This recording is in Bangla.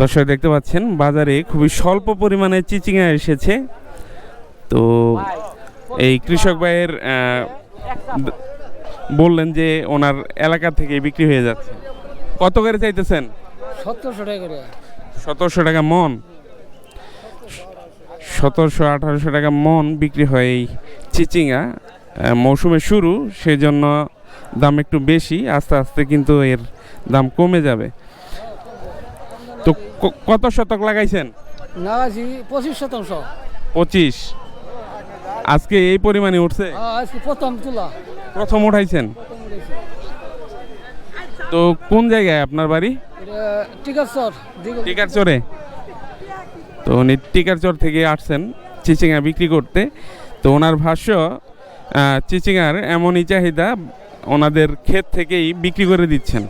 দর্শক দেখতে পাচ্ছেন বাজারে খুবই স্বল্প পরিমাণে চিচিঙ্গা এসেছে। তো এই কৃষক ভাইয়ের বললেন যে ওনার এলাকা থেকে বিক্রি হয়ে যাচ্ছে। কত করে চাইতেছেন? সত্তরশো টাকা করে। সতেরোশো টাকা মন। সতেরোশো আঠারোশো টাকা মন বিক্রি হয় এই চিচিঙ্গা আহ, মৌসুমের শুরু সেজন্য দাম একটু বেশি আস্তে আস্তে কিন্তু এর দাম কমে যাবে। তো কত শতক লাগাইছেন? লাগাইছি পঁচিশ শতাংশ। পঁচিশ। আজকে এই পরিমাণে উঠছে? আজকে প্রথম তুলা। প্রথম উঠাইছেন? তো কোন জায়গায় আপনার বাড়ি? এটা টিকার চর দিগল টিকার চরে তো উনি টিকারচর থেকে আসছেন চিচিঙ্গা বিক্রি করতে। তো ওনার ভাষ্য আহ, চিচিঙ্গার এমনই চাহিদা ওনাদের ক্ষেত থেকেই বিক্রি করে দিচ্ছেন।